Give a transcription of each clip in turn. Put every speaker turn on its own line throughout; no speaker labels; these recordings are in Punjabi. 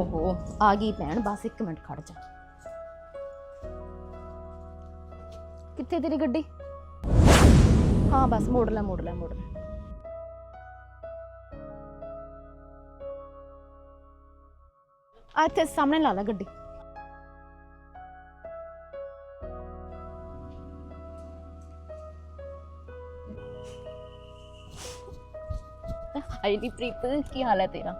ਓਹੋ, ਆ ਗਈ ਭੈਣ, ਬਸ 1 ਮਿੰਟ ਖੜ ਜਾ। ਕਿੱਥੇ ਤੇਰੀ ਗੱਡੀ? ਹਾਂ, ਬਸ ਮੋੜ ਲੈ ਮੋੜ ਲੈ ਮੋੜ ਲੈ। ਆ ਇੱਥੇ ਸਾਹਮਣੇ ਲਾ ਲੈ ਗੱਡੀ। ਹਾਈ ਦੀ ਪ੍ਰੀਤ, ਕੀ ਹਾਲ ਹੈ ਤੇਰਾ?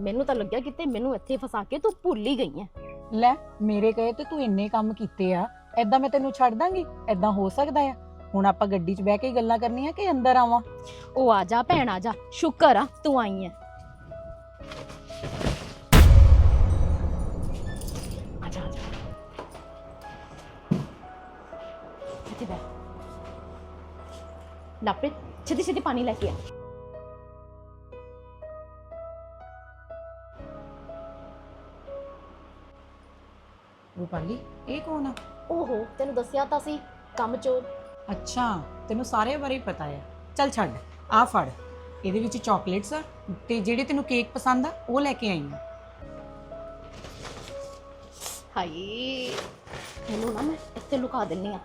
ਮੈਨੂੰ ਤਾਂ ਲੱਗਿਆ ਕਿਤੇ ਮੈਨੂੰ ਇੱਥੇ ਫਸਾ ਕੇ ਤੂੰ ਭੁੱਲ ਹੀ ਗਈ ਹੈ
ਲੈ ਮੇਰੇ ਕਹੇ ਤੇ ਤੂੰ ਇੰਨੇ ਕੰਮ ਕੀਤੇ ਆ ਐਦਾਂ ਮੈਂ ਤੈਨੂੰ ਛੱਡ ਦਾਂਗੀ ਐਦਾਂ ਹੋ ਸਕਦਾ ਆ। ਹੁਣ ਆਪਾਂ ਗੱਡੀ 'ਚ ਬਹਿ ਕੇ ਹੀ ਗੱਲਾਂ ਕਰਨੀਆਂ ਕਿ ਅੰਦਰ ਆਵਾਂ?
ਉਹ ਆ ਜਾ ਭੈਣ ਆ ਜਾ। ਸ਼ੁਕਰ ਆ ਤੂੰ ਆਈ ਹੈ ਆ ਜਾ ਆ ਜਾ। ਇੱਥੇ ਬੈ ਲਾਪਰੇ ਛੇਤੀ ਛੇਤੀ ਪਾਣੀ ਲੈ ਕੇ ਆ।
ਰੂਪਾਲੀ ਇਹ ਕੌਣ ਆ?
ਓਹੋ ਤੈਨੂੰ ਦੱਸਿਆ ਤਾਂ ਸੀ ਕੰਮ ਚੋਰ।
ਅੱਛਾ ਤੈਨੂੰ ਸਾਰੇ ਬਾਰੇ ਪਤਾ ਆ। ਚੱਲ ਛੱਡ ਆ ਫੜ। ਇਹਦੇ ਵਿੱਚ ਚਾਕਲੇਟਸ ਆ ਤੇ ਜਿਹੜੇ ਤੈਨੂੰ ਕੇਕ ਪਸੰਦ ਆ ਉਹ ਲੈ ਕੇ ਆਈ ਆ।
ਹਾਏ ਇਹਨੂੰ ਨਾ ਮੈਂ ਇੱਥੇ ਲੁਕਾ ਦਿੰਨੀ ਆ।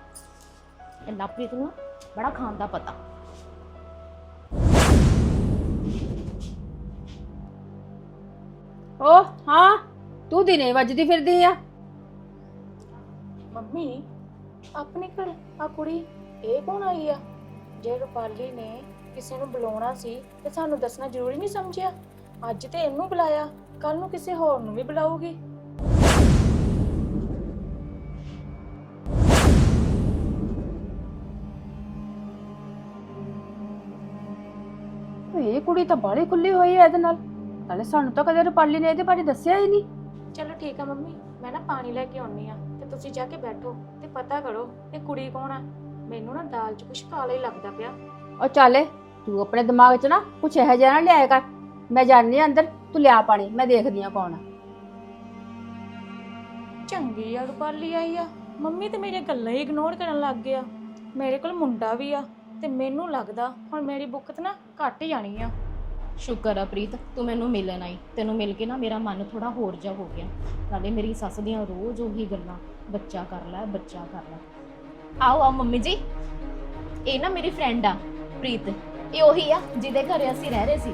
ਇਹ ਲਾਪਰੀ ਨੂੰ ਨਾ ਬੜਾ ਖਾਣ ਦਾ ਪਤਾ।
ਓ ਹਾਂ ਤੂੰ ਦਿਨੇ ਵੱਜਦੀ ਫਿਰਦੀ ਆ।
ਮੰਮੀ ਆਪਣੇ ਘਰ ਆ ਕੁੜੀ ਇਹ ਕੌਣ ਆਈ ਆ? ਜੇ ਰੁਪਾਲੀ ਨੇ ਕਿਸੇ ਨੂੰ ਬੁਲਾਉਣਾ ਸੀ ਤੇ ਸਾਨੂੰ ਦੱਸਣਾ ਜ਼ਰੂਰੀ ਨਹੀਂ ਸਮਝਿਆ। ਅੱਜ ਤੇ ਇਹਨੂੰ ਬੁਲਾਇਆ ਕੱਲ ਨੂੰ ਕਿਸੇ ਹੋਰ ਨੂੰ ਵੀ ਬੁਲਾਊਗੀ।
ਇਹ ਕੁੜੀ ਤਾਂ ਬਾਹਲੀ ਖੁੱਲੀ ਹੋਈ ਐ ਇਹਦੇ ਨਾਲ। ਨਾਲੇ ਸਾਨੂੰ ਤਾਂ ਕਦੇ ਰੁਪਾਲੀ ਨੇ ਇਹਦੇ ਬਾਰੇ ਦੱਸਿਆ ਹੀ ਨਹੀਂ।
ਚਲੋ ਠੀਕ ਆ ਮੰਮੀ ਮੈਂ ਨਾ ਪਾਣੀ ਲੈ ਕੇ ਆਉਣੀ ਆ। ਤੇ ਤੁਸੀਂ ਜਾ ਕੇ ਬੈਠੋ ਤੇ ਪਤਾ ਕਰੋ ਇਹ ਕੁੜੀ ਕੌਣ ਆ। ਮੈਨੂੰ ਨਾ ਦਾਲ 'ਚ ਕੁਝ ਕਾਲਾ ਹੀ ਲੱਗਦਾ ਪਿਆ।
ਉਹ ਚੱਲ ਤੂੰ ਆਪਣੇ ਦਿਮਾਗ 'ਚ ਨਾ ਕੁਛ ਇਹੋ ਜਿਹਾ ਨਾ ਲਿਆਇਆ ਕਰ। ਮੈਂ ਜਾਣੀ ਆ ਅੰਦਰ ਤੂੰ ਲਿਆ ਪਾਣੀ ਮੈਂ ਦੇਖਦੀ ਆ ਕੌਣ ਆ।
ਚੰਗੀ ਆ ਰੁਪਾਲੀ ਆਈ ਆ। ਮੰਮੀ ਤੇ ਮੇਰੀਆਂ ਗੱਲਾਂ ਹੀ ਇਗਨੋਰ ਕਰਨ ਲੱਗ ਗਿਆ। ਮੇਰੇ ਕੋਲ ਮੁੰਡਾ ਵੀ ਆ ਤੇ ਮੈਨੂੰ ਲੱਗਦਾ ਹੁਣ ਮੇਰੀ ਬੁੱਕਤ ਨਾ ਘਟ ਜਾਣੀ ਆ।
ਸ਼ੁਕਰ ਆ ਪ੍ਰੀਤ ਤੂੰ ਮੈਨੂੰ ਮਿਲਣ ਆਈ। ਤੈਨੂੰ ਮਿਲ ਕੇ ਨਾ ਮੇਰਾ ਮਨ ਥੋੜਾ ਹੋਰ ਜਾ ਹੋ ਗਿਆ। ਨਾਲੇ ਮੇਰੀ ਸੱਸ ਦੀਆਂ ਰੋਜ਼ ਉਹੀ ਗੱਲਾਂ ਬੱਚਾ ਕਰ ਲੈ ਬੱਚਾ ਕਰ ਲੈ। ਆਓ ਆਓ ਮੰਮੀ ਜੀ। ਇਹ ਨਾ ਮੇਰੀ ਫਰੈਂਡ ਆ ਪ੍ਰੀਤ। ਇਹ ਉਹੀ ਆ ਜਿਹਦੇ ਘਰੇ ਅਸੀਂ ਰਹਿ ਰਹੇ ਸੀ।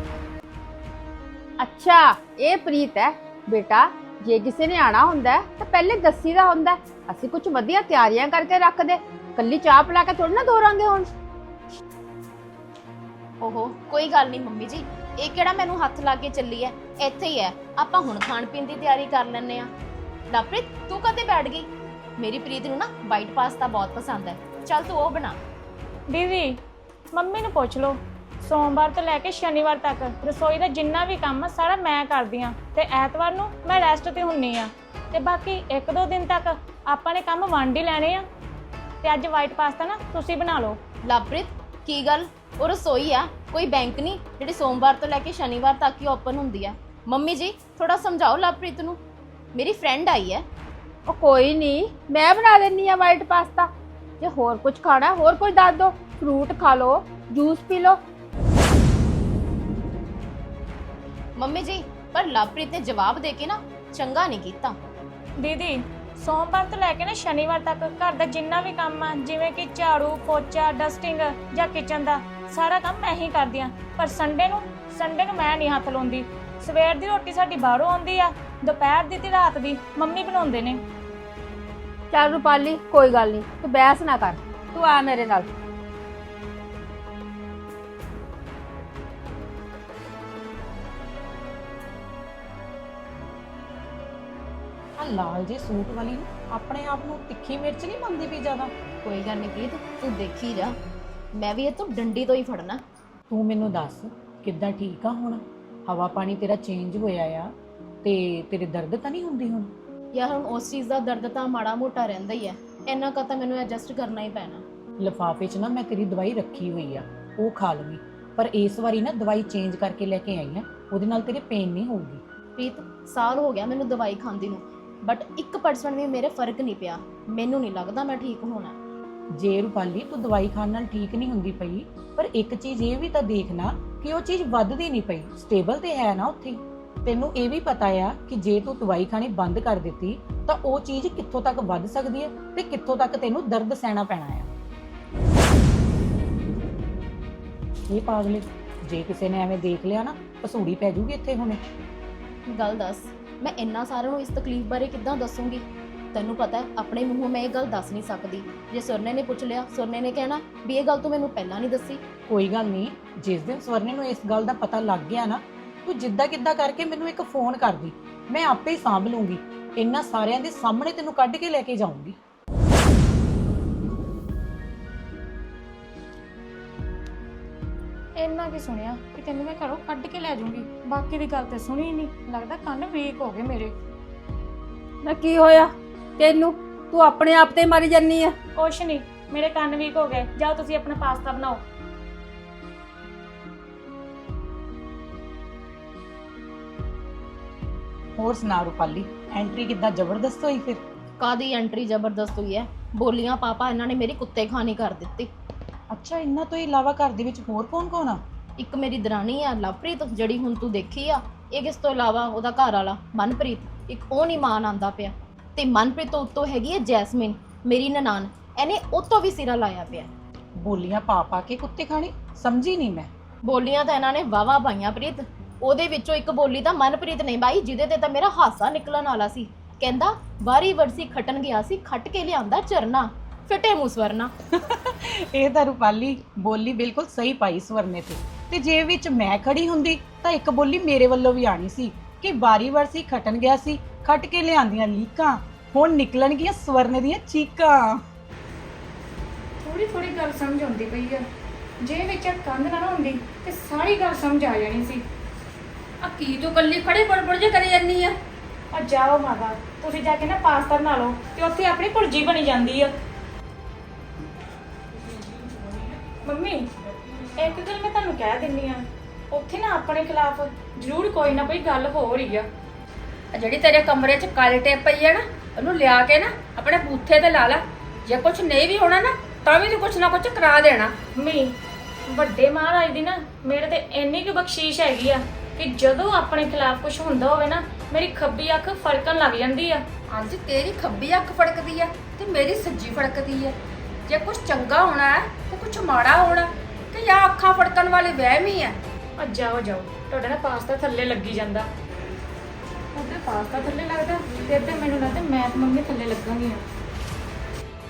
ਅੱਛਾ ਇਹ ਪ੍ਰੀਤ ਹੈ। ਬੇਟਾ ਜੇ ਕਿਸੇ ਨੇ ਆਣਾ ਹੁੰਦਾ ਹੈ, ਤਾਂ ਪਹਿਲੇ ਦੱਸੀ ਦਾ ਹੁੰਦਾ ਹੈ। ਅਸੀਂ ਕੁਝ ਵਧੀਆ ਤਿਆਰੀਆਂ ਕਰਕੇ ਰੱਖਦੇ। ਕੱਲੀ ਚਾਹ ਪਿਲਾ ਕੇ ਥੋੜੀ ਨਾ ਦੋਰਾਂਗੇ ਹੁਣ।
ਓਹੋ ਕੋਈ ਗੱਲ ਨਹੀਂ ਮੰਮੀ ਜੀ। ਇਹ ਕਿਹੜਾ ਮੈਨੂੰ ਹੱਥ ਲਾ ਕੇ ਚੱਲੀ ਐ? ਇੱਥੇ ਹੀ ਐ। ਆਪਾਂ ਹੁਣ ਖਾਣ ਪੀਣ ਦੀ ਤਿਆਰੀ ਕਰ ਲੈਨੇ ਆ। ਲਵਪ੍ਰੀਤ ਤੂੰ ਕਦੇ ਬੈਠ ਗਈ? ਮੇਰੀ ਪ੍ਰੀਤ ਨੂੰ ਨਾ ਵਾਈਟ ਪਾਸਤਾ ਬਹੁਤ ਪਸੰਦ ਹੈ ਚੱਲ ਤੂੰ ਉਹ ਬਣਾ।
ਦੀਦੀ ਮੰਮੀ ਨੂੰ ਪੁੱਛ ਲਓ। ਸੋਮਵਾਰ ਤੋਂ ਲੈ ਕੇ ਸ਼ਨੀਵਾਰ ਤੱਕ ਰਸੋਈ ਦਾ ਜਿੰਨਾ ਵੀ ਕੰਮ ਆ ਸਾਰਾ ਮੈਂ ਕਰਦੀ ਆ। ਤੇ ਐਤਵਾਰ ਨੂੰ ਮੈਂ ਰੈਸਟ ਤੇ ਹੁੰਨੀ ਆ। ਤੇ ਬਾਕੀ ਇੱਕ ਦੋ ਦਿਨ ਤੱਕ ਆਪਾਂ ਨੇ ਕੰਮ ਵੰਡ ਹੀ ਲੈਣੇ ਆ। ਤੇ ਅੱਜ ਵਾਈਟ ਪਾਸਤਾ ਨਾ ਤੁਸੀਂ ਬਣਾ ਲਓ।
ਲਵਪ੍ਰੀਤ ਕੀ ਗੱਲ? ਉਹ ਰਸੋਈ ਆ ਕੋਈ ਬੈਂਕ ਨਹੀਂ ਜਿਹੜੀ ਸੋਮਵਾਰ ਤੋਂ ਲੈ ਕੇ ਸ਼ਨੀਵਾਰ ਤੱਕ ਹੀ ਓਪਨ ਹੁੰਦੀ ਆ। ਮੰਮੀ ਜੀ ਥੋੜਾ ਸਮਝਾਓ ਲਵਪ੍ਰੀਤ ਨੂੰ ਮੇਰੀ ਫਰੈਂਡ ਆਈ ਹੈ।
ਉਹ ਕੋਈ ਨਹੀਂ ਮੈਂ ਬਣਾ ਦਿੰਨੀ ਆ ਵਾਈਟ ਪਾਸਤਾ ਜੇ ਹੋਰ ਕੁਝ ਖਾਣਾ ਹੋਰ ਕੁਝ ਦੱਸ ਦੋ ਫਰੂਟ ਖਾ ਲਓ ਜੂਸ ਪੀ ਲਓ।
ਮੰਮੀ ਜੀ ਪਰ ਲਵਪ੍ਰੀਤ ਨੇ ਜਵਾਬ ਦੇ ਕੇ ਨਾ ਚੰਗਾ ਨਹੀਂ ਕੀਤਾ।
ਦੀਦੀ ਸੋਮਵਾਰ ਤੋਂ ਲੈ ਕੇ ਨਾ ਸ਼ਨੀਵਾਰ ਤੱਕ ਘਰ ਦਾ ਜਿੰਨਾ ਵੀ ਕੰਮ ਆ ਜਿਵੇਂ ਕਿ ਝਾੜੂ ਪੋਚਾ ਡਸਟਿੰਗ ਜਾਂ ਕਿਚਨ ਦਾ ਸਾਰਾ ਕੰਮ ਮੈਂ ਹੀ ਕਰਦੀ ਆ। ਪਰ ਸੰਡੇ ਨੂੰ ਸੰਡੇ ਨੂੰ ਮੈਂ ਨਹੀਂ ਹੱਥ ਲਾਉਂਦੀ। ਸਵੇਰ ਦੀ ਰੋਟੀ ਸਾਡੀ ਬਾਹਰੋਂ ਆਉਂਦੀ ਆ ਦੁਪਹਿਰ ਦੀ ਤੇ ਰਾਤ ਦੀ ਮੰਮੀ ਬਣਾਉਂਦੇ ਨੇ।
ਚੱਲ ਰੂਪਾਲੀ ਕੋਈ ਗੱਲ ਨਹੀਂ ਤੂੰ ਬਹਿਸ ਨਾ ਕਰ ਤੂੰ ਆ ਮੇਰੇ ਨਾਲ।
ਆ ਲਾਲ ਜੇ ਸੂਟ ਵਾਲੀ ਨਾ ਆਪਣੇ ਆਪ ਨੂੰ ਤਿੱਖੀ ਮਿਰਚ ਨਹੀਂ ਮੰਨਦੀ ਵੀ ਜ਼ਿਆਦਾ।
ਕੋਈ ਗੱਲ ਨਹੀਂ ਪ੍ਰੀਤ ਤੂੰ ਦੇਖੀ ਜਾ। ਮੈਂ ਵੀ ਇਹ ਤੋਂ ਡੰਡੀ ਤੋਂ ਹੀ ਫੜਨਾ।
ਤੂੰ ਮੈਨੂੰ ਦੱਸ ਕਿੱਦਾਂ ਠੀਕ ਆ ਹੁਣ? ਹਵਾ ਪਾਣੀ ਤੇਰਾ ਚੇਂਜ ਹੋਇਆ ਆ ਤੇ ਤੇਰੇ ਦਰਦ ਤਾਂ ਨਹੀਂ ਹੁੰਦੀ ਹੁਣ?
ਯਾਰ ਹੁਣ ਉਸ ਚੀਜ਼ ਦਾ ਦਰਦ ਤਾਂ ਮਾੜਾ ਮੋਟਾ ਰਹਿੰਦਾ ਹੀ ਹੈ ਇੰਨਾ ਕੁ ਤਾਂ ਮੈਨੂੰ ਐਡਜਸਟ ਕਰਨਾ ਹੀ ਪੈਣਾ।
ਲਿਫਾਫੇ 'ਚ ਨਾ ਮੈਂ ਤੇਰੀ ਦਵਾਈ ਰੱਖੀ ਹੋਈ ਆ ਉਹ ਖਾ ਲਵੀਂ। ਪਰ ਇਸ ਵਾਰੀ ਨਾ ਦਵਾਈ ਚੇਂਜ ਕਰਕੇ ਲੈ ਕੇ ਆਈ ਆ ਉਹਦੇ ਨਾਲ ਤੇਰੇ ਪੇਨ ਨਹੀਂ ਹੋਊਗੀ।
ਪ੍ਰੀਤ ਸਾਲ ਹੋ ਗਿਆ ਮੈਨੂੰ ਦਵਾਈ ਖਾਂਦੀ ਨੂੰ ਬਟ 1% ਵੀ ਮੇਰੇ ਫ਼ਰਕ ਨਹੀਂ ਪਿਆ। ਮੈਨੂੰ ਨਹੀਂ ਲੱਗਦਾ ਮੈਂ ਠੀਕ ਹੋਣਾ।
ਜੇ ਰੁਪਾਲੀ ਤੂੰ ਦਵਾਈ ਖਾਣ ਨਾਲ ਠੀਕ ਨਹੀਂ ਹੁੰਦੀ ਪਈ। ਪਰ ਇੱਕ ਚੀਜ਼ ਇਹ ਵੀ ਤਾਂ ਦੇਖਣਾ ਕਿ ਉਹ ਚੀਜ਼ ਵੱਧਦੀ ਨਹੀਂ ਪਈ। ਸਟੇਬਲ ਤੇ ਹੈ ਨਾ ਉੱਥੇ। ਤੈਨੂੰ ਇਹ ਵੀ ਪਤਾ ਆ ਕਿ ਜੇ ਤੂੰ ਦਵਾਈ ਖਾਣੀ ਬੰਦ ਕਰ ਦਿੱਤੀ, ਤਾਂ ਉਹ ਚੀਜ਼ ਕਿੱਥੋਂ ਤੱਕ ਵੱਧ ਸਕਦੀ ਹੈ ਤੇ ਕਿੱਥੋਂ ਤੱਕ ਤੈਨੂੰ ਦਰਦ ਸਹਿਣਾ ਪੈਣਾ ਆ। ਇਹ ਪਾਗਲੇ ਜੇ ਕਿਸੇ ਨੇ ਐਵੇਂ ਦੇਖ ਲਿਆ ਨਾ ਪਸੂੜੀ ਪੈ ਜੂਗੀ ਇੱਥੇ ਹੁਣੇ।
ਗੱਲ ਦੱਸ, ਮੈਂ ਇੰਨਾ ਸਾਰਿਆਂ ਨੂੰ ਇਸ ਤਕਲੀਫ ਬਾਰੇ ਕਿੱਦਾਂ ਦੱਸੂੰਗੀ? ਤੈਨੂੰ ਪਤਾ ਹੈ ਆਪਣੇ ਮੂੰਹੋਂ ਮੈਂ ਇਹ ਗੱਲ ਦੱਸ ਨਹੀਂ ਸਕਦੀ। ਜੇ ਸੁਰਨੇ ਨੇ ਪੁੱਛ ਲਿਆ ਸੁਰਨੇ ਨੇ ਕਹਿਣਾ ਵੀ ਇਹ ਗੱਲ ਤੂੰ ਮੈਨੂੰ ਪਹਿਲਾਂ ਨਹੀਂ ਦੱਸੀ।
ਕੋਈ ਗੱਲ ਨਹੀਂ ਜਿਸ ਦਿਨ ਸਵਰਨੇ ਨੂੰ ਇਸ ਗੱਲ ਦਾ ਪਤਾ ਲੱਗ ਗਿਆ ਨਾ ਤੂੰ ਜਿੱਦਾਂ ਕਿੱਦਾਂ ਕਰਕੇ ਮੈਨੂੰ ਇੱਕ ਫੋਨ ਕਰਦੀ ਮੈਂ ਆਪੇ ਹੀ ਸਾਂਭ ਲੂੰਗੀ। ਇਹਨਾਂ ਸਾਰਿਆਂ ਦੇ ਸਾਹਮਣੇ ਤੈਨੂੰ ਕੱਢ ਕੇ ਲੈ ਕੇ ਜਾਊਂਗੀ।
ਇੰਨਾ ਕੀ ਸੁਣਿਆ ਕਿ ਤੈਨੂੰ ਮੈਂ ਘਰੋਂ ਕੱਢ ਕੇ ਲੈ ਜਾਊਂਗੀ? ਬਾਕੀ ਦੀ ਗੱਲ ਤੇ ਸੁਣੀ ਹੀ ਨਹੀਂ ਲੱਗਦਾ ਕੰਨ ਵੀਕ ਹੋ ਗਏ ਮੇਰੇ।
ਨਾ ਕੀ ਹੋਇਆ? ਤੈਨੂੰ ਤੂੰ ਆਪਣੇ ਆਪ ਤੇ ਮਾਰੀ ਜਾਨੀ ਆ।
ਕੁਛ ਨਹੀਂ ਮੇਰੇ ਕੰਨ ਵੀਕ ਹੋ ਗਏ। ਜਾਓ ਤੁਸੀਂ ਆਪਣਾ ਪਾਸਤਾ ਬਣਾਓ।
ਹੋਰ ਸੁਣਾ ਰੂਪਾਲੀ ਐਂਟਰੀ ਕਿੱਦਾਂ ਜ਼ਬਰਦਸਤ ਹੋਈ ਫਿਰ?
ਕਾਦੀ ਐਂਟਰੀ ਜ਼ਬਰਦਸਤ ਹੋਈ ਹੈ ਬੋਲੀਆਂ ਪਾਪਾ ਇਹਨਾਂ ਨੇ ਮੇਰੀ ਕੁੱਤੇ ਖਾਣੀ ਕਰ ਦਿੱਤੀ।
ਅੱਛਾ ਇਹਨਾਂ ਤੋਂ ਇਲਾਵਾ ਘਰ ਦੇ ਵਿੱਚ ਹੋਰ ਕੌਣ ਕੌਣ ਆ?
ਇੱਕ ਮੇਰੀ ਦਰਾਣੀ ਆ ਲਵਪ੍ਰੀਤ ਜਿਹੜੀ ਹੁਣ ਤੂੰ ਦੇਖੀ ਆ ਇਹ ਕਿਸ ਤੋਂ ਇਲਾਵਾ ਉਹਦਾ ਘਰ ਵਾਲਾ ਮਨਪ੍ਰੀਤ। ਇੱਕ ਉਹ ਨਹੀਂ ਮਾਨ ਆਂਦਾ ਪਿਆ। ਤੇ ਮਨਪ੍ਰੀਤ ਤੋਂ ਉੱਤੋਂ ਹੈਗੀ ਹੈ ਜੈਸਮਿਨ ਮੇਰੀ ਨਨਾਣ। ਇਹਨੇ ਉਹ ਤੋਂ ਵੀ ਸਿਰਾ ਲਾਇਆ ਪਿਆ।
ਬੋਲੀਆਂ ਪਾ ਪਾ ਕੇ ਕੁੱਤੇ ਖਾਣੇ ਸਮਝੀ ਨਹੀਂ ਮੈਂ।
ਬੋਲੀਆਂ ਤਾਂ ਇਹਨਾਂ ਨੇ ਵਾਵਾ ਪਾਈਆਂ ਪ੍ਰੀਤ। ਉਹਦੇ ਵਿੱਚੋਂ ਇੱਕ ਬੋਲੀ ਤਾਂ ਮਨਪ੍ਰੀਤ ਨੇ ਬਾਈ ਜਿਹਦੇ ਤੇ ਤਾਂ ਮੇਰਾ ਹਾਸਾ ਨਿਕਲਣ ਵਾਲਾ ਸੀ। ਕਹਿੰਦਾ ਵਾਰੀ ਵਰਸੀ ਖਟਣ ਗਿਆ ਸੀ ਖੱਟ ਕੇ ਲਿਆਂਦਾ ਚਰਨਾ ਫਿੱਟੇ ਮੂੰਹ ਸਵਰਨਾ।
ਇਹ ਤਾਂ ਰੂਪਾਲੀ ਬੋਲੀ ਬਿਲਕੁਲ ਸਹੀ ਪਾਈ ਸਵਰਨੇ ਤੇ। ਤੇ ਜੇ ਵਿੱਚ ਮੈਂ ਖੜੀ ਹੁੰਦੀ ਤਾਂ ਇੱਕ ਬੋਲੀ ਮੇਰੇ ਵੱਲੋਂ ਵੀ ਆਣੀ ਸੀ। ਕਿ ਬਾਰੀ ਵਰਸੀ ਖਟਣ ਗਿਆ ਸੀ ਖੱਟ ਕੇ ਲਿਆਂਦੀਆਂ ਲੀਕਾਂ ਹੁਣ ਨਿਕਲਣਗੀਆਂ ਸਵਰਨੇ ਦੀਆਂ ਚੀਕਾਂ।
ਥੋੜੀ ਥੋੜੀ ਗੱਲ ਸਮਝ ਆਉਂਦੀ ਪਈ ਆ। ਜੇ ਵਿੱਚ ਇਹ ਕੰਧ ਨਾ ਨਾ ਹੁੰਦੀ ਤੇ ਸਾਰੀ ਗੱਲ ਸਮਝ ਆ ਜਾਣੀ ਸੀ।
ਆ ਕੀ ਤੂੰ ਕੱਲੀ ਖੜੇ ਬੜਬੜ ਜੇ ਕਰੀ ਜਾਨੀ ਆ?
ਆ ਜਾਓ ਮਾਤਾ ਤੁਸੀਂ ਜਾ ਕੇ ਨਾ ਪਾਸਤਾ ਬਣਾ ਲਓ ਤੇ ਉੱਥੇ ਆਪਣੀ ਭੁਰਜੀ ਬਣੀ ਜਾਂਦੀ ਆ। ਮੰਮੀ ਇੱਕ ਗੱਲ ਮੈਂ ਤੁਹਾਨੂੰ ਕਹਿ ਦਿੰਨੀ ਆ। ਉੱਥੇ ਨਾ ਆਪਣੇ ਖਿਲਾਫ ਜ਼ਰੂਰ ਕੋਈ ਨਾ ਕੋਈ ਗੱਲ ਹੋ ਰਹੀ ਆ।
ਆ ਜਿਹੜੀ ਤੇਰੇ ਕਮਰੇ 'ਚ ਕਾਲੀ ਟੇਪ ਪਈ ਆ ਨਾ ਉਹਨੂੰ ਲਿਆ ਕੇ ਨਾ ਆਪਣੇ ਬੂਥੇ ਤੇ ਲਾ ਲੈ। ਜੇ ਕੁਝ ਨਹੀਂ ਵੀ ਹੋਣਾ ਨਾ ਤਾਂ ਵੀ ਤੂੰ ਕੁਝ ਨਾ ਕੁਝ ਕਰਾ ਦੇਣਾ।
ਮੰਮੀ ਵੱਡੇ ਮਹਾਰਾਜ ਦੀ ਨਾ ਮੇਰੇ ਤੇ ਇੰਨੀ ਕੁ ਬਖਸ਼ੀਸ਼ ਹੈਗੀ ਆ ਕਿ ਜਦੋਂ ਆਪਣੇ ਖਿਲਾਫ ਕੁਝ ਹੁੰਦਾ ਹੋਵੇ ਨਾ ਮੇਰੀ ਖੱਬੀ ਅੱਖ ਫੜਕਣ ਲੱਗ ਜਾਂਦੀ ਆ।
ਅੱਜ ਤੇਰੀ ਖੱਬੀ ਅੱਖ ਫੜਕਦੀ ਆ ਤੇ ਮੇਰੀ ਸੱਜੀ ਫੜਕਦੀ ਆ। ਜੇ ਕੁਝ ਚੰਗਾ ਹੋਣਾ ਹੈ ਤੇ ਕੁਝ ਮਾੜਾ ਹੋਣਾ ਕਿ ਜਾਂ ਅੱਖਾਂ ਫੜਕਣ ਵਾਲੇ ਵਹਿਮ ਹੀ ਆ।
ਆ ਜਾਓ ਜਾਓ। ਤੁਹਾਡਾ ਨਾ ਪਾਸਤਾ ਥੱਲੇ ਲੱਗੀ ਜਾਂਦਾ। ਉੱਧਰ ਪਾਸਤਾ ਥੱਲੇ ਲੱਗਦਾ? ਤੇ ਇੱਧਰ ਮੈਨੂੰ ਲੱਗਦਾ ਮੈਂ ਤੇ ਮੰਮੀ ਥੱਲੇ ਲੱਗਾਂਗੀ।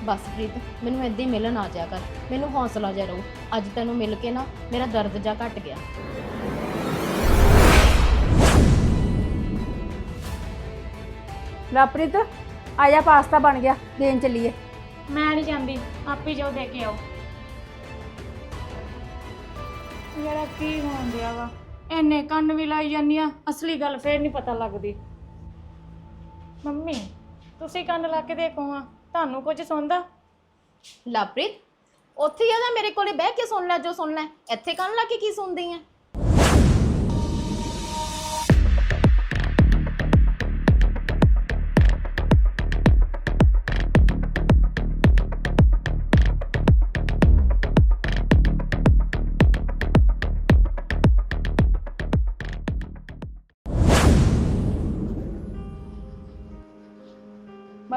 ਬਸ ਪ੍ਰੀਤ ਮੈਨੂੰ ਏਦਾਂ ਹੀ ਮਿਲਣ ਆ ਜਾ ਕਰ। ਮੈਨੂੰ ਹੌਸਲਾ ਜਿਹਾ ਰਹੂ ਅੱਜ ਤੈਨੂੰ ਮਿਲ ਕੇ ਨਾ ਮੇਰਾ ਦਰਦ ਜਾ ਘਟ ਗਿਆ।
ਲਵਪ੍ਰੀਤ ਆਇਆ ਪਾਸਤਾ ਬਣ ਗਿਆ। ਦੇਣ ਚੱਲੀਏ।
ਮੈਂ ਨਹੀਂ ਜਾਂਦੀ। ਆਪੇ ਜਾਓ ਦੇ ਕੇ ਆਓ। ਯਾਰ ਕੀ ਹੋਣ ਡਿਆ ਵਾ? ਐਨੇ ਕੰਨ ਵੀ ਲਾਈ ਜਾਂਦੀ ਆ, ਅਸਲੀ ਗੱਲ ਫੇਰ ਨਹੀਂ ਪਤਾ ਲੱਗਦੀ। ਮੰਮੀ, ਤੁਸੀਂ ਕੰਨ ਲਾ ਕੇ ਦੇਖੋ ਆ, ਤੁਹਾਨੂੰ ਕੁਝ ਸੁਣਦਾ?
ਲਵਪ੍ਰੀਤ ਉੱਥੇ ਹੀ ਆ ਜਾ ਮੇਰੇ ਕੋਲੇ ਬਹਿ ਕੇ ਸੁਣ ਲੈ, ਜੋ ਸੁਣਨਾ ਹੈ। ਇੱਥੇ ਕੰਨ ਲਾ ਕੇ ਕੀ ਸੁਣਦੀ ਐ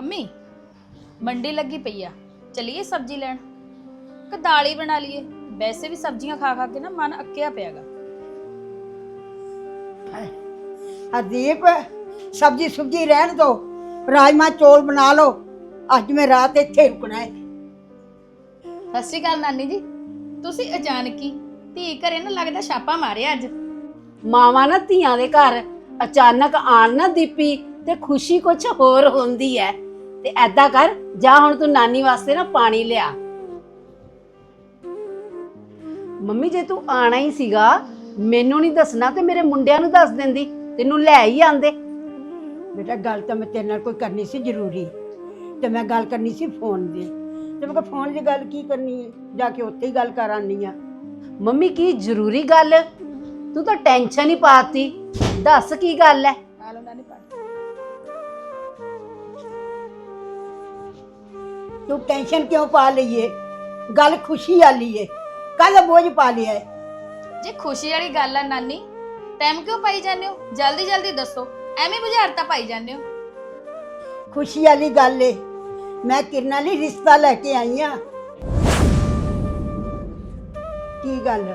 ਮੰਮੀ ਮੰਡੀ ਲੱਗੀ ਪਈ ਆ। ਚਲੀਏ ਸਬਜ਼ੀ ਲੈਣ? ਕਿ ਦਾਲ ਹੀ ਬਣਾ ਲਈਏ? ਵੈਸੇ ਵੀ ਸਬਜ਼ੀਆਂ ਖਾ ਖਾ ਕੇ ਨਾ ਮਨ ਅੱਕਿਆ ਪਿਆਗਾ।
ਹਰਦੀਪ ਸਬਜੀ ਸੁਬਜੀ ਰਹਿਣ ਦੋ। ਰਾਜਮਾ ਚੌਲ ਬਣਾ ਲਓ। ਅੱਜ ਮੈਂ ਰਾਤ ਇੱਥੇ ਰੁਕਣਾ ਹੈ।
ਸਤਿ ਸ਼੍ਰੀ ਅਕਾਲ ਨਾਨੀ ਜੀ। ਤੁਸੀਂ ਅਚਾਨਕ ਹੀ ਧੀ ਘਰੇ ਨਾ ਲੱਗਦਾ ਛਾਪਾ ਮਾਰਿਆ ਅੱਜ?
ਮਾਵਾਂ ਨਾ ਧੀਆਂ ਦੇ ਘਰ ਅਚਾਨਕ ਆਣ ਨਾ ਦੀਪੀ ਤੇ ਖੁਸ਼ੀ ਕੁਛ ਹੋਰ ਹੁੰਦੀ ਹੈ। ਤੇ ਐਦਾਂ ਕਰ ਜਾ ਹੁਣ ਤੂੰ ਨਾਨੀ ਵਾਸਤੇ ਨਾ ਪਾਣੀ ਲਿਆ। ਮੰਮੀ ਜੇ ਤੂੰ ਆਣਾ ਹੀ ਸੀਗਾ ਮੈਨੂੰ ਨਹੀਂ ਦੱਸਣਾ ਤੇ ਮੇਰੇ ਮੁੰਡਿਆਂ ਨੂੰ ਦੱਸ ਦਿੰਦੀ ਤੈਨੂੰ ਲੈ ਹੀ ਆਂਦੇ।
ਬੇਟਾ ਗੱਲ ਤਾਂ ਮੈਂ ਤੇਰੇ ਨਾਲ ਕੋਈ ਕਰਨੀ ਸੀ ਜ਼ਰੂਰੀ। ਤੇ ਮੈਂ ਗੱਲ ਕਰਨੀ ਸੀ ਫੋਨ ਦੀ। ਤੇ ਮੈਂ ਕਿਹਾ ਫੋਨ ਦੀ ਗੱਲ ਕੀ ਕਰਨੀ ਹੈ? ਜਾ ਕੇ ਉੱਥੇ ਹੀ ਗੱਲ ਕਰ ਆਨੀ ਆ।
ਮੰਮੀ ਕੀ ਜ਼ਰੂਰੀ ਗੱਲ? ਤੂੰ ਤਾਂ ਟੈਨਸ਼ਨ ਹੀ ਪਾਤੀ। ਦੱਸ ਕੀ ਗੱਲ ਹੈ?
ਤੂੰ ਟੈਨਸ਼ਨ ਕਿਉਂ ਪਾ ਲਈਏ? ਗੱਲ ਖੁਸ਼ੀ ਵਾਲੀ ਏ। ਕਾਹਦਾ ਬੋਝ ਪਾ ਲਿਆ
ਜੇ ਖੁਸ਼ੀ ਵਾਲੀ ਗੱਲ ਆ ਨਾਨੀ ਟਾਈਮ ਕਿਉਂ ਪਾਈ ਜਾਂਦੇ ਹੋ? ਜਲਦੀ ਜਲਦੀ ਦੱਸੋ। ਐਵੇਂ ਬੁਝਾਰਤਾ ਪਾਈ ਜਾਂਦੇ ਹੋ।
ਖੁਸ਼ੀ ਵਾਲੀ ਗੱਲ ਏ। ਮੈਂ ਕਿਰਨਾਂ ਲਈ ਰਿਸ਼ਤਾ ਲੈ ਕੇ ਆਈ ਆ। ਕੀ ਗੱਲ?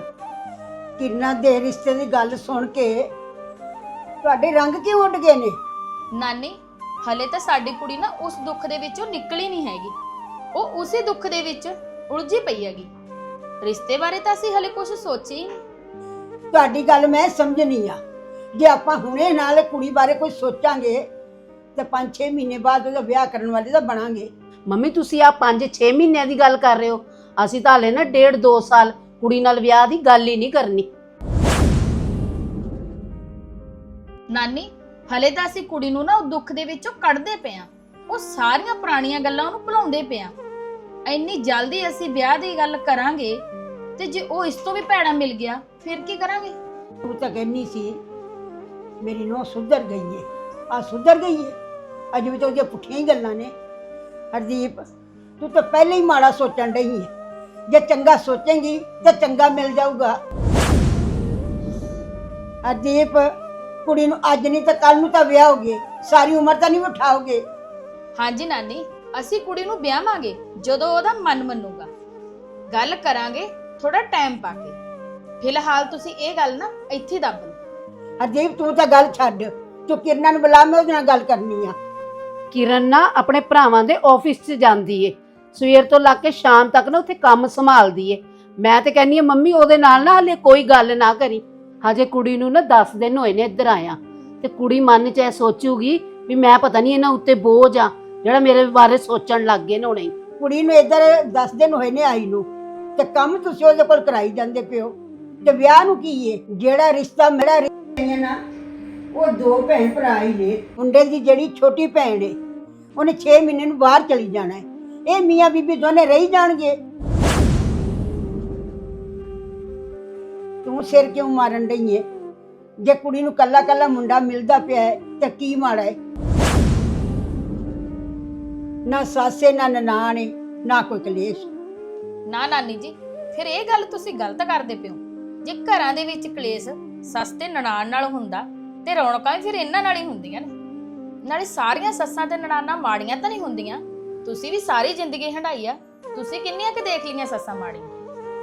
ਕਿਰਨਾਂ ਦੇ ਰਿਸ਼ਤੇ ਦੀ ਗੱਲ ਸੁਣ ਕੇ ਤੁਹਾਡੇ ਰੰਗ ਕਿਉਂ ਉੱਡ ਗਏ ਨੇ?
ਨਾਨੀ ਹਲੇ ਤਾਂ ਸਾਡੀ ਕੁੜੀ ਨਾ ਉਸ ਦੁੱਖ ਦੇ ਵਿੱਚੋਂ ਨਿਕਲੀ ਨਹੀਂ ਹੈਗੀ। ਉਹ ਉਸੇ ਦੁੱਖ ਦੇ ਵਿੱਚ ਉਲਝੀ ਪਈ ਹੈਗੀ। ਰਿਸ਼ਤੇ ਬਾਰੇ ਤਾਂ ਅਸੀਂ ਹਲੇ ਕੁਝ ਸੋਚੀ ਹੀ ਨਹੀਂ
ਤੁਹਾਡੀ ਗੱਲ ਮੈਂ ਸਮਝਣੀ ਆ। ਜੇ ਆਪਾਂ ਹੁਣੇ ਨਾਲ ਕੁੜੀ ਬਾਰੇ ਕੁਝ ਸੋਚਾਂਗੇ ਤੇ 5-6 ਮਹੀਨੇ ਬਾਅਦ ਉਹਦਾ ਵਿਆਹ ਕਰਨ ਵਾਲੇ ਤਾਂ ਬਣਾਂਗੇ।
ਮੰਮੀ ਤੁਸੀਂ ਆ 5-6 ਮਹੀਨਿਆਂ ਦੀ ਗੱਲ ਕਰ ਰਹੇ ਹੋ। ਅਸੀਂ ਤਾਂ ਹਲੇ ਨਾ ਡੇਢ 2 ਸਾਲ ਕੁੜੀ ਨਾਲ ਵਿਆਹ ਦੀ ਗੱਲ ਹੀ ਨਹੀਂ ਕਰਨੀ।
ਨਾਨੀ ਹਲੇ ਤਾਂ ਅਸੀਂ ਕੁੜੀ ਨੂੰ ਨਾ ਉਹ ਦੁੱਖ ਦੇ ਵਿੱਚੋਂ ਕੱਢਦੇ ਪਏ ਆਂ ਉਹ ਸਾਰੀਆਂ ਪੁਰਾਣੀਆਂ ਗੱਲਾਂ ਉਹਨੂੰ ਭੁਲਾਉਂਦੇ ਪਿਆ ਇੰਨੀ ਜਲਦੀ ਅਸੀਂ ਵਿਆਹ ਦੀ ਗੱਲ ਕਰਾਂਗੇ ਤੇ ਜੇ ਉਹ ਇਸ ਤੋਂ ਵੀ ਭੈੜਾ ਮਿਲ ਗਿਆ, ਫਿਰ ਕੀ ਕਰਾਂਗੇ?
ਤੂੰ ਤਾਂ ਕਹਿੰਦੀ ਸੀ, ਮੇਰੀ ਨੂੰਹ ਸੁਧਰ ਗਈ ਏ। ਆ ਸੁਧਰ ਗਈ ਏ। ਅਜੇ ਵੀ ਤਾਂ ਉਹਦੀਆਂ ਪੁੱਠੀਆਂ ਹੀ ਗੱਲਾਂ ਨੇ। ਹਰਦੀਪ, ਤੂੰ ਤਾਂ ਪਹਿਲੇ ਹੀ ਮਾੜਾ ਸੋਚਣ ਡਈ ਏ। ਜੇ ਚੰਗਾ ਸੋਚੇਂਗੀ, ਤਾਂ ਚੰਗਾ ਮਿਲ ਜਾਊਗਾ। ਹਰਦੀਪ, ਕੁੜੀ ਨੂੰ ਅੱਜ ਨਹੀਂ ਤਾਂ ਕੱਲ ਨੂੰ ਤਾਂ ਵਿਆਹ ਹੋਗੇ ਸਾਰੀ ਉਮਰ ਤਾਂ ਨਹੀਂ ਬਿਠਾਓਗੇ।
ਹਾਂਜੀ ਨਾਨੀ ਅਸੀਂ ਕੁੜੀ ਨੂੰ ਵਿਆਹਾਂਗੇ ਜਦੋਂ ਉਹਦਾ ਮਨ ਮੰਨੂਗਾ। ਗੱਲ ਕਰਾਂਗੇ ਥੋੜਾ ਟਾਈਮ ਪਾ ਕੇ। ਫਿਲਹਾਲ ਤੁਸੀਂ ਇਹ ਗੱਲ ਨਾ ਇੱਥੇ ਹੀ ਦੱਬ ਲਓ।
ਹਰਦੀਪ ਤੂੰ ਤਾਂ ਗੱਲ ਛੱਡ ਤੂੰ ਕਿਰਨਾਂ ਨੂੰ ਬੁਲਾ ਮੈਂ ਉਹਦੇ ਨਾਲ ਗੱਲ ਕਰਨੀ ਆ।
ਕਿਰਨ ਨਾ ਆਪਣੇ ਭਰਾਵਾਂ ਦੇ ਆਫਿਸ 'ਚ ਜਾਂਦੀ ਏ। ਸਵੇਰ ਤੋਂ ਲੱਗ ਕੇ ਸ਼ਾਮ ਤੱਕ ਨਾ ਉੱਥੇ ਕੰਮ ਸੰਭਾਲਦੀ ਏ। ਮੈਂ ਤੇ ਕਹਿੰਨੀ ਆ ਮੰਮੀ ਉਹਦੇ ਨਾਲ ਨਾ ਹਲੇ ਕੋਈ ਗੱਲ ਨਾ ਕਰੀ। ਹਜੇ ਕੁੜੀ ਨੂੰ ਨਾ 10 ਦਿਨ ਹੋਏ ਨੇ ਇੱਧਰ ਆਇਆ। ਤੇ ਕੁੜੀ ਮਨ 'ਚ ਇਹ ਸੋਚੂਗੀ ਵੀ ਮੈਂ ਪਤਾ ਨਹੀਂ ਇਹਨਾਂ ਉੱਤੇ ਬੋਝ ਆ। ਜਿਹੜਾ ਮੇਰੇ ਬਾਰੇ ਸੋਚਣ ਲੱਗ ਗਏ ਨੇ ਹੁਣੇ।
ਕੁੜੀ ਨੂੰ ਇੱਧਰ 10 ਦਿਨ ਹੋਏ ਨੇ ਆਈ ਨੂੰ, ਤੇ ਕੰਮ ਤੁਸੀਂ ਉਹਦੇ ਕੋਲ ਕਰਾਈ ਜਾਂਦੇ ਪਿਓ ਤੇ ਵਿਆਹ ਨੂੰ ਕੀ ਏ? ਜਿਹੜਾ ਰਿਸ਼ਤਾ ਮੇਰਾ ਹੈ ਨਾ, ਉਹ ਦੋ ਭੈਣ ਭਰਾ ਹੀ ਨੇ। ਮੁੰਡੇ ਦੀ ਜਿਹੜੀ ਛੋਟੀ ਭੈਣ ਏ, ਉਹਨੇ 6 ਮਹੀਨੇ ਨੂੰ ਬਾਹਰ ਚਲੀ ਜਾਣਾ ਹੈ ਇਹ ਮੀਆਂ ਬੀਬੀ ਦੋਨੇ ਰਹੀ ਜਾਣਗੇ। ਤੂੰ ਸਿਰ ਕਿਉਂ ਮਾਰਨ ਡਈ ਏ? ਜੇ ਕੁੜੀ ਨੂੰ ਕੱਲਾ ਕੱਲਾ ਮੁੰਡਾ ਮਿਲਦਾ ਪਿਆ ਹੈ ਤੇ ਕੀ ਮਾੜਾ ਹੈ ਨਾ ਸਾਸੇ ਨਾ ਨਨਾਣੇ ਨਾ ਕੋਈ ਕਲੇਸ਼।
ਨਾ ਨਾਨੀ ਜੀ, ਫਿਰ ਇਹ ਗੱਲ ਤੁਸੀਂ ਗਲਤ ਕਰਦੇ ਪਿਓ। ਜੇ ਘਰਾਂ ਦੇ ਵਿੱਚ ਕਲੇਸ਼ ਸੱਸ ਤੇ ਨਨਾਣ ਨਾਲ ਹੁੰਦਾ, ਤੇ ਰੌਣਕਾਂ ਵੀ ਫਿਰ ਇਹਨਾਂ ਨਾਲ ਹੀ ਹੁੰਦੀਆਂ ਨੇ। ਨਾਲੇ ਸਾਰੀਆਂ ਸੱਸਾਂ ਤੇ ਨਨਾਣਾਂ ਮਾੜੀਆਂ ਤਾਂ ਨਹੀਂ ਹੁੰਦੀਆਂ। ਤੁਸੀਂ ਵੀ ਸਾਰੀ ਜ਼ਿੰਦਗੀ ਹੰਡਾਈ ਆ। ਤੁਸੀਂ ਕਿੰਨੀਆਂ ਕਿ ਦੇਖ ਲਈਆਂ ਸੱਸਾਂ ਮਾੜੀਆਂ?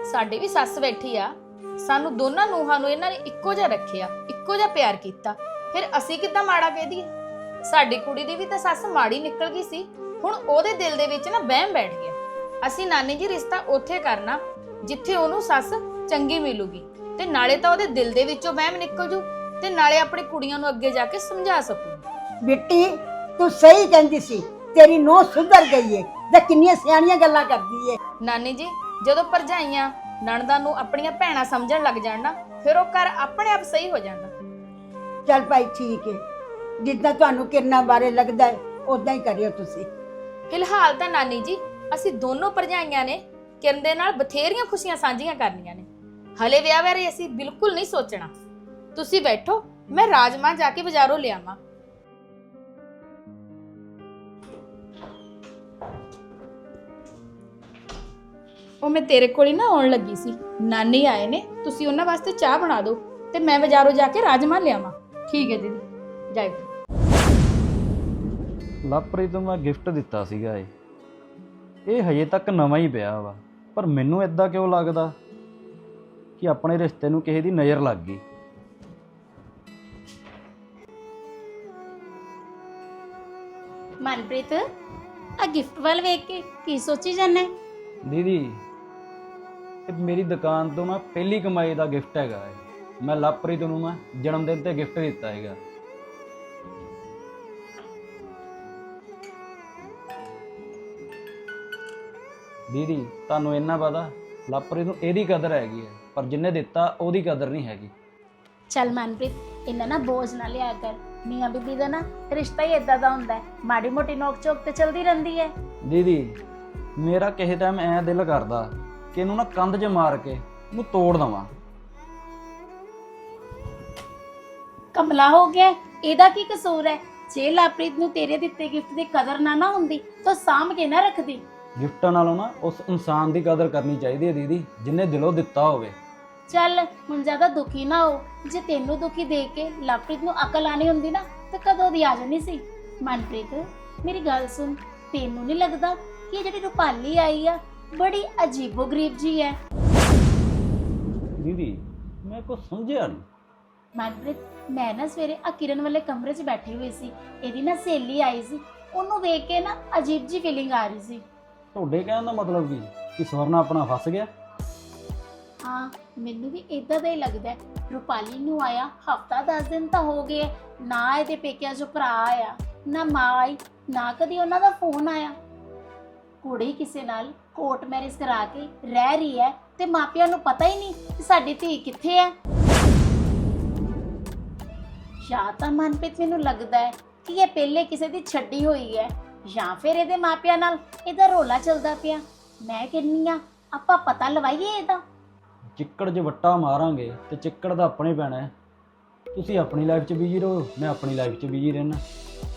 ਸਾਡੀ ਵੀ ਸੱਸ ਬੈਠੀ ਆ। ਸਾਨੂੰ ਦੋਨਾਂ ਨੂੰਹਾਂ ਨੂੰ ਇਹਨਾਂ ਨੇ ਇੱਕੋ ਜਿਹਾ ਰੱਖਿਆ, ਇੱਕੋ ਜਿਹਾ ਪਿਆਰ ਕੀਤਾ। ਫਿਰ ਅਸੀਂ ਕਿੱਦਾਂ ਮਾੜਾ ਕਹਿ ਦਈਏ? ਸਾਡੀ ਕੁੜੀ ਦੀ ਵੀ ਤਾਂ ਸੱਸ ਮਾੜੀ ਨਿਕਲ ਗਈ ਸੀ। ਹੁਣ ਉਹਦੇ ਦਿਲ ਦੇ ਵਿੱਚ ਨਾ ਵਹਿਮ ਬੈਠ ਗਿਆ। ਅਸੀਂ ਨਾਨੀ ਜੀ ਰਿਸ਼ਤਾ ਉੱਥੇ ਕਰਨਾ ਜਿੱਥੇ ਉਹਨੂੰ ਸੱਸ ਚੰਗੀ ਮਿਲੂਗੀ। ਤੇ ਨਾਲੇ ਤਾਂ ਉਹਦੇ ਦਿਲ ਦੇ ਵਿੱਚੋਂ ਵਹਿਮ ਨਿਕਲ ਜੂ ਤੇ ਨਾਲੇ ਆਪਣੀ ਕੁੜੀਆਂ ਨੂੰ ਅੱਗੇ ਜਾ ਕੇ ਸਮਝਾ ਸਕੂ
ਬਿੱਟੀ ਤੂੰ ਸਹੀ ਕਹਿੰਦੀ ਸੀ ਤੇਰੀ ਨੂੰਹ ਸੁਧਰ ਗਈ ਏ ਤੇ ਕਿੰਨੀਆਂ ਸਿਆਣੀਆਂ ਗੱਲਾਂ ਕਰਦੀ ਏ।
ਨਾਨੀ ਜੀ ਜਦੋਂ ਭਰਜਾਈਆਂ ਨਣਦਾਂ ਨੂੰ ਆਪਣੀਆਂ ਭੈਣਾਂ ਸਮਝਣ ਲੱਗ ਜਾਣ ਨਾ ਫਿਰ ਉਹ ਘਰ ਆਪਣੇ ਆਪ ਸਹੀ ਹੋ ਜਾਂਦਾ।
ਚੱਲ ਭਾਈ ਠੀਕ ਏ। ਜਿੱਦਾਂ ਤੁਹਾਨੂੰ ਕਿਰਨਾਂ ਬਾਰੇ ਲੱਗਦਾ ਹੈ ਉਦਾਂ ਹੀ ਕਰਿਓ ਤੁਸੀਂ।
ਫਿਲਹਾਲ ਤਾਂ ਨਾਨੀ ਜੀ ਅਸੀਂ ਦੋਨੋਂ ਭਰਜਾਈਆਂ ਨੇ ਕਿਰਨ ਦੇ ਨਾਲ ਬਥੇਰੀਆਂ ਖੁਸ਼ੀਆਂ ਸਾਂਝੀਆਂ ਕਰਨੀਆਂ ਨੇ। ਹਲੇ ਵਿਆਹ ਬਾਰੇ ਅਸੀਂ ਬਿਲਕੁਲ ਨਹੀਂ ਸੋਚਣਾ। ਤੁਸੀਂ ਬੈਠੋ ਮੈਂ ਰਾਜਮਾ ਜਾ ਕੇ ਬਾਜ਼ਾਰੋਂ ਲਿਆਵਾਂ। ਉਹ ਮੈਂ ਤੇਰੇ ਕੋਲ ਹੀ ਨਾ ਆਉਣ ਲੱਗੀ ਸੀ। ਨਾਨੀ ਆਏ ਨੇ ਤੁਸੀਂ ਉਹਨਾਂ ਵਾਸਤੇ ਚਾਹ ਬਣਾ ਦਿਓ ਤੇ ਮੈਂ ਬਾਜ਼ਾਰੋਂ ਜਾ ਕੇ ਰਾਜਮਾ ਲਿਆਵਾਂ। ਠੀਕ ਹੈ ਦੀਦੀ ਜਾਇਓ।
ਲਾਪਰੀ ਤੋਂ ਮੈਂ ਗਿਫਟ ਦਿੱਤਾ ਸੀਗਾ ਇਹ। ਇਹ ਹਜੇ ਤੱਕ ਨਵਾਂ ਹੀ ਪਿਆ ਵਾ ਪਰ ਮੈਨੂੰ ਇਦਾਂ ਕਿਉਂ ਲੱਗਦਾ ਕਿ ਆਪਣੇ ਰਿਸ਼ਤੇ ਨੂੰ ਕਿਸੇ ਦੀ ਨਜ਼ਰ ਲੱਗ ਗਈ?
ਮਨਪ੍ਰੀਤ ਆ ਗਿਫਟ ਵੱਲ ਵੇਖ ਕੇ ਕੀ ਸੋਚੀ ਜਾਂਦਾ
ਦੀਦੀ ਇਹ ਮੇਰੀ ਦੁਕਾਨ ਤੋਂ ਨਾ ਪਹਿਲੀ ਕਮਾਈ ਦਾ ਗਿਫਟ ਹੈਗਾ ਇਹ। ਮੈਂ ਲਾਪਰੀ ਨੂੰ ਮੈਂ ਜਨਮ ਦਿਨ ਤੇ ਗਿਫਟ ਦਿੱਤਾ ਹੈਗਾ ਦੀਦੀ ਤੁਹਾਨੂੰ ਇੰਨਾ ਪਤਾ ਲਾਪਰੀ ਨੂੰ ਇਹਦੀ ਕਦਰ ਹੈਗੀ ਹੈ ਪਰ ਜਿੰਨੇ ਦਿੱਤਾ ਉਹਦੀ ਕਦਰ ਨਹੀਂ ਹੈਗੀ।
ਚੱਲ ਮਨਪ੍ਰੀਤ ਇਹਨਾਂ ਨਾ ਬੋਝ ਨਾ ਲਿਆ ਕਰ। ਮੀਆਂ ਬੀਬੀ ਦਾ ਨਾ ਰਿਸ਼ਤਾ ਹੀ ਇਦਾਂ ਦਾ ਹੁੰਦਾ ਹੈ ਮਾੜੀ ਮੋਟੀ ਨੋਕ ਝੋਕ ਤੇ ਚਲਦੀ ਰਹਿੰਦੀ ਹੈ।
ਦੀਦੀ ਮੇਰਾ ਕਿਸੇ ਟਾਈਮ ਐ ਦਿਲ ਕਰਦਾ ਕਿ ਇਹਨੂੰ ਨਾ ਕੰਧ 'ਚ ਮਾਰ ਕੇ ਇਹਨੂੰ ਤੋੜ ਦਵਾਂ।
ਕਮਲਾ ਹੋ ਗਿਆ ਇਹਦਾ ਕੀ ਕਸੂਰ ਹੈ? ਜੇ ਲਾਪ੍ਰੀਤ ਨੂੰ ਤੇਰੇ ਦਿੱਤੇ ਗਿਫਟ ਦੀ ਕਦਰ ਨਾ ਨਾ ਹੁੰਦੀ ਤਾਂ ਸਾਂਭ ਕੇ ਨਾ ਰੱਖਦੀ।
ਗਿਫਟਾਂ ਨਾਲੋਂ ਨਾ ਉਸ ਇਨਸਾਨ ਦੀ ਕਦਰ ਕਰਨੀ ਚਾਹੀਦੀ ਹੈ ਦੀਦੀ ਜਿਨੇ ਦਿਲੋਂ ਦਿੱਤਾ ਹੋਵੇ।
ਚੱਲ ਹੁਣ ਜ਼ਿਆਦਾ ਦੁਖੀ ਨਾ ਹੋ। ਜੇ ਤੈਨੂੰ ਦੁਖੀ ਦੇਖ ਕੇ ਲਵਪ੍ਰੀਤ ਨੂੰ ਅਕਲ ਆਣੀ ਹੁੰਦੀ ਨਾ ਤਾਂ ਕਦੋਂ ਦੀ ਆ ਜਾਣੀ ਸੀ? ਮਨਪ੍ਰੀਤ ਮੇਰੀ ਗੱਲ ਸੁਣ। ਤੈਨੂੰ ਨਹੀਂ ਲੱਗਦਾ ਕਿ ਇਹ ਜਿਹੜੀ ਰੁਪਾਲੀ ਆਈ ਆ ਬੜੀ ਅਜੀਬੋ-ਗਰੀਬ ਜੀ ਹੈ?
ਦੀਦੀ ਮੈਂ ਕੁਛ ਸਮਝਿਆ ਨਹੀਂ।
ਮਨਪ੍ਰੀਤ ਮੈਂ ਨਾ ਸਵੇਰੇ ਆ ਕਿਰਨ ਵਾਲੇ ਕਮਰੇ 'ਚ ਬੈਠੀ ਹੋਈ ਸੀ। ਇਹਦੀ ਨਾ ਸਹੇਲੀ ਆਈ ਸੀ। ਉਹਨੂੰ ਵੇਖ ਕੇ ਨਾ ਅਜੀਬ ਜੀ ਫੀਲਿੰਗ ਆ ਰਹੀ ਸੀ।
ਤੁਹਾਡੇ ਕਹਿਣ ਦਾ ਮਤਲਬ ਕੀ? ਕਿ ਸਵਰਨਾ ਆਪਣਾ ਫਸ ਗਿਆ?
ਹਾਂ, ਮੈਨੂੰ ਵੀ ਇਦਾਂ ਦਾ ਹੀ ਲੱਗਦਾ ਹੈ। ਰੂਪਾਲੀ ਨੂੰ ਆਇਆ, ਹਫਤਾ 10 ਦਿਨ ਤਾਂ ਹੋ ਗਏ ਨਾ ਇਹਦੇ ਪੇਕਿਆਂ ਚੋਂ ਭਰਾ ਆਇਆ, ਨਾ ਮਾਂ ਆਈ, ਨਾ ਕਦੀ ਉਹਨਾਂ ਦਾ ਫੋਨ ਆਇਆ। ਕੁੜੀ ਕਿਸੇ ਨਾਲ ਕੋਰਟ ਮੈਰਿਜ ਕਰਾ ਕੇ ਰਹਿ ਰਹੀ ਹੈ ਤੇ ਮਾਪਿਆਂ ਨੂੰ ਪਤਾ ਹੀ ਨਹੀਂ ਕਿ ਸਾਡੀ ਧੀ ਕਿੱਥੇ ਹੈ। ਜਾਂ ਤਾਂ ਮਨਪ੍ਰੀਤ ਮੈਨੂੰ ਲੱਗਦਾ ਹੈ ਕਿ ਇਹ ਪਹਿਲੇ ਕਿਸੇ ਦੀ ਛੱਡੀ ਹੋਈ ਹੈ। ਜਾਂ ਫਿਰ ਇਹਦੇ ਮਾਪਿਆਂ ਨਾਲ ਇਹਦਾ ਰੋਲਾ ਚੱਲਦਾ ਪਿਆ। ਮੈਂ ਕਹਿੰਨੀ ਆ ਆਪਾਂ ਪਤਾ ਲਵਾਈਏ ਇਹਦਾ।
ਚਿੱਕੜ 'ਚ ਵੱਟਾ ਮਾਰਾਂਗੇ ਤੇ ਚਿੱਕੜ ਦਾ ਆਪਣੇ ਪੈਣਾ ਹੈ। ਤੁਸੀਂ ਆਪਣੀ ਲਾਈਫ 'ਚ ਬਿਜ਼ੀ ਰਹੋ ਮੈਂ ਆਪਣੀ ਲਾਈਫ 'ਚ ਬਿਜ਼ੀ ਰਹਿਣਾ।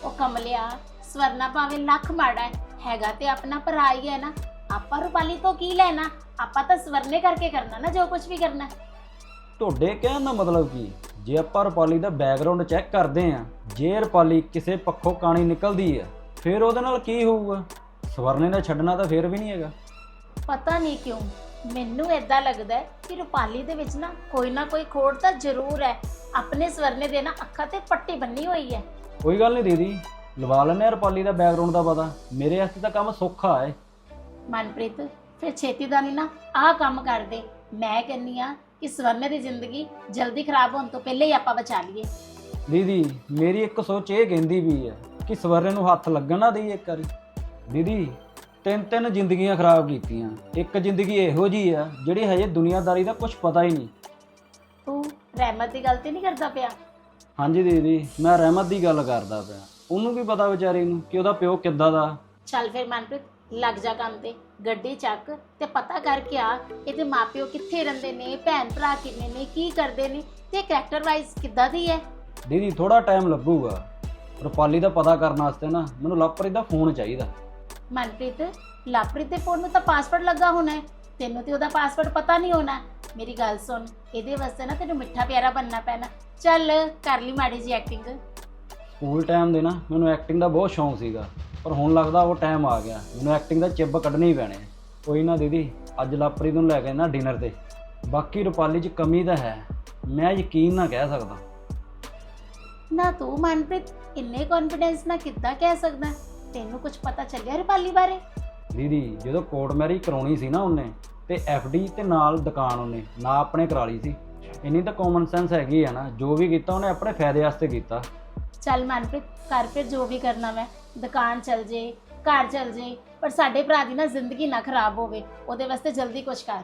ਉਹ ਕਮਲਿਆ ਸਵਰਨਾ ਭਾਵੇਂ ਲੱਖ ਮਾੜਾ ਹੈ ਹੈਗਾ ਤੇ ਆਪਣਾ ਭਰਾ ਹੀ ਹੈ ਨਾ। ਆਪਾਂ ਰੁਪਾਲੀ ਤੋਂ ਕੀ ਲੈਣਾ? ਆਪਾਂ ਤਾਂ ਸਵਰਨੇ ਕਰਕੇ ਕਰਨਾ ਨਾ ਜੋ ਕੁਝ ਵੀ ਕਰਨਾ।
ਤੁਹਾਡੇ ਕਹਿਣ ਦਾ ਮਤਲਬ ਕੀ? ਜੇ ਆਪਾਂ ਰੁਪਾਲੀ ਦਾ ਬੈਕਗ੍ਰਾਉਂਡ ਚੈੱਕ ਕਰਦੇ ਆਂ ਜੇ ਰੁਪਾਲੀ ਕਿਸੇ ਪੱਖੋਂ ਕਾਣੀ ਨਿਕਲਦੀ ਆ ਫਿਰ ਉਹਦੇ ਨਾਲ ਕੀ ਹੋਊਗਾ? ਸਵਰਨੇ ਨੇ ਛੱਡਣਾ ਤਾਂ ਫਿਰ ਵੀ ਨਹੀਂ ਹੈਗਾ।
ਪਤਾ ਨਹੀਂ ਕਿਉਂ ਮੈਨੂੰ ਏਦਾਂ ਲੱਗਦਾ ਹੈ ਕਿ ਰੁਪਾਲੀ ਦੇ ਵਿੱਚ ਨਾ ਕੋਈ ਨਾ ਕੋਈ ਖੋੜ ਤਾਂ ਜ਼ਰੂਰ ਹੈ। ਆਪਣੇ ਸਵਰਨੇ ਦੇ ਨਾ ਅੱਖਾਂ ਤੇ ਪੱਟੀ ਬੰਨੀ ਹੋਈ ਹੈ।
ਕੋਈ ਗੱਲ ਨਹੀਂ ਦੀਦੀ ਲਵਾ ਲੈਂਦੇ ਆ ਰੁਪਾਲੀ ਦਾ ਬੈਕਗ੍ਰਾਉਂਡ ਦਾ ਪਤਾ। ਮੇਰੇ ਵਾਸਤੇ ਤਾਂ ਕੰਮ ਸੌਖਾ ਹੈ।
ਮਨਪ੍ਰੀਤ ਫਿਰ ਛੇਤੀ ਦਾ ਨਹੀਂ ਨਾ ਆਹ ਕੰਮ ਕਰ ਦੇ। ਮੈਂ ਕਹਿੰਨੀ ਆ ਕਿ ਸਵਰਨੇ ਦੀ ਜ਼ਿੰਦਗੀ ਜਲਦੀ ਖਰਾਬ ਹੋਣ ਤੋਂ ਪਹਿਲੇ ਹੀ ਆਪਾਂ ਬਚਾ ਲਈਏ।
ਦੀਦੀ ਮੇਰੀ ਇੱਕ ਸੋਚ ਇਹ ਕਹਿੰਦੀ ਵੀ ਹੈ ਕਿ ਸਵਰਨੇ ਨੂੰ ਹੱਥ ਲੱਗਣ ਨਾ ਦੇਈਏ ਇੱਕ ਵਾਰੀ। ਦੀਦੀ ਤਿੰਨ ਤਿੰਨ ਜ਼ਿੰਦਗੀਆਂ ਖਰਾਬ ਕੀਤੀਆਂ। ਇੱਕ ਜ਼ਿੰਦਗੀ ਇਹੋ ਜੀ ਆ ਜਿਹੜੀ ਹਜੇ ਦੁਨੀਆਦਾਰੀ ਦਾ ਕੁਝ ਪਤਾ ਹੀ ਨਹੀਂ।
ਤੂੰ ਰਹਿਮਤ ਦੀ ਗਲਤੀ ਨਹੀਂ ਕਰਦਾ ਪਿਆ?
ਹਾਂਜੀ ਦੀਦੀ ਮੈਂ ਰਹਿਮਤ ਦੀ ਗੱਲ ਕਰਦਾ ਪਿਆ। ਉਹਨੂੰ ਵੀ ਪਤਾ ਵਿਚਾਰੀ ਨੂੰ ਕਿ ਉਹਦਾ ਪਿਓ ਕਿੱਦਾਂ ਦਾ।
ਚੱਲ ਫਿਰ ਮਨਪ੍ਰੀਤ ਲੱਗ ਜਾ ਕੰਮ ਤੇ। ਗੱਡੀ ਚੱਕ ਤੇ ਪਤਾ ਕਰਕੇ ਆ ਇਹਦੇ ਮਾਪਿਓ ਕਿੱਥੇ ਰਹਿੰਦੇ ਨੇ ਭੈਣ ਭਰਾ ਕਿੰਨੇ ਨੇ ਕੀ ਕਰਦੇ ਨੇ ਤੇ ਕੈਰੈਕਟਰ ਵਾਈਜ਼ ਕਿੱਦਾਂ ਦੀ ਹੈ?
ਦੀਦੀ ਥੋੜਾ ਟਾਈਮ ਲੱਗੂਗਾ। ਰੁਪਾਲੀ ਦਾ ਪਤਾ ਕਰਨ ਵਾਸਤੇ ਨਾ ਮੈਨੂੰ ਲਵਪ੍ਰੀਤ ਦਾ ਫੋਨ ਚਾਹੀਦਾ।
ਮਨਪ੍ਰੀਤ ਲਾਪ੍ਰੀਤ ਦੇ ਫੋਨ ਨੂੰ ਤਾਂ ਪਾਸਵਰਡ ਲੱਗਾ ਹੋਣਾ ਹੈ। ਤੈਨੂੰ ਤੇ ਉਹਦਾ ਪਾਸਵਰਡ ਪਤਾ ਨਹੀਂ ਹੋਣਾ। ਮੇਰੀ ਗੱਲ ਸੁਣ ਇਹਦੇ ਵਾਸਤੇ ਨਾ ਤੈਨੂੰ ਮਿੱਠਾ ਪਿਆਰਾ ਬੰਨਣਾ ਪੈਣਾ। ਚੱਲ ਕਰ ਲਈ ਮਾੜੀ ਜੀ ਐਕਟਿੰਗ
ਸਕੂਲ ਟਾਈਮ ਦੇ ਨਾ ਮੈਨੂੰ ਐਕਟਿੰਗ ਦਾ ਬਹੁਤ ਸ਼ੌਂਕ ਸੀਗਾ। ਪਰ ਹੁਣ ਲੱਗਦਾ ਉਹ ਟਾਈਮ ਆ ਗਿਆ। ਮੈਨੂੰ ਐਕਟਿੰਗ ਦਾ ਚਿੱਬ ਕੱਢਣੇ ਹੀ ਪੈਣੇ। ਕੋਈ ਨਾ ਦੀਦੀ ਅੱਜ ਲਵਪ੍ਰੀਤ ਨੂੰ ਲੈ ਕੇ ਨਾ ਡਿਨਰ ਤੇ। ਬਾਕੀ ਰੁਪਾਲੀ 'ਚ ਕਮੀ ਤਾਂ ਹੈ। ਮੈਂ ਯਕੀਨ ਨਾ ਕਹਿ ਸਕਦਾ।
ਨਾ ਤੂੰ ਮਨਪ੍ਰੀਤ। ਇੰਨੇ ਕੌਨਫੀਡੈਂਸ ਨਾਲ ਕਿੱਦਾਂ ਕਹਿ ਸਕਦਾ? ਤੈਨੂੰ ਕੁਝ ਪਤਾ ਚੱਲਿਆ ਰੁਪਾਲੀ ਬਾਰੇ?
ਦੀਦੀ ਜਦੋਂ ਕੋਰਟ ਮੈਰਿਜ ਕਰਾਉਣੀ ਸੀ ਨਾ ਉਹਨੇ ਤੇ ਡੀ ਤੇ ਨਾਲ ਦੁਕਾਨ ਉਹਨੇ ਨਾ ਆਪਣੇ ਕਰਾ ਲਈ ਸੀ। ਇੰਨੀ ਤਾਂ ਕਾਮਨ ਸੈਂਸ ਹੈਗੀ ਆ ਨਾ ਜੋ ਵੀ ਕੀਤਾ ਉਹਨੇ ਆਪਣੇ ਫਾਇਦੇ ਵਾਸਤੇ ਕੀਤਾ।
ਚੱਲ ਮਨਪ੍ਰੀਤ ਕਰ ਫਿਰ ਜੋ ਵੀ ਕਰਨਾ ਮੈਂ। ਦੁਕਾਨ ਚਲ ਜੇ ਘਰ ਚਲ ਜੇ ਪਰ ਸਾਡੇ ਭਰਾ ਦੀ ਨਾ ਜ਼ਿੰਦਗੀ ਨਾ ਖਰਾਬ ਹੋਵੇ ਉਹਦੇ ਵਾਸਤੇ ਜਲਦੀ ਕੁਝ ਕਰ।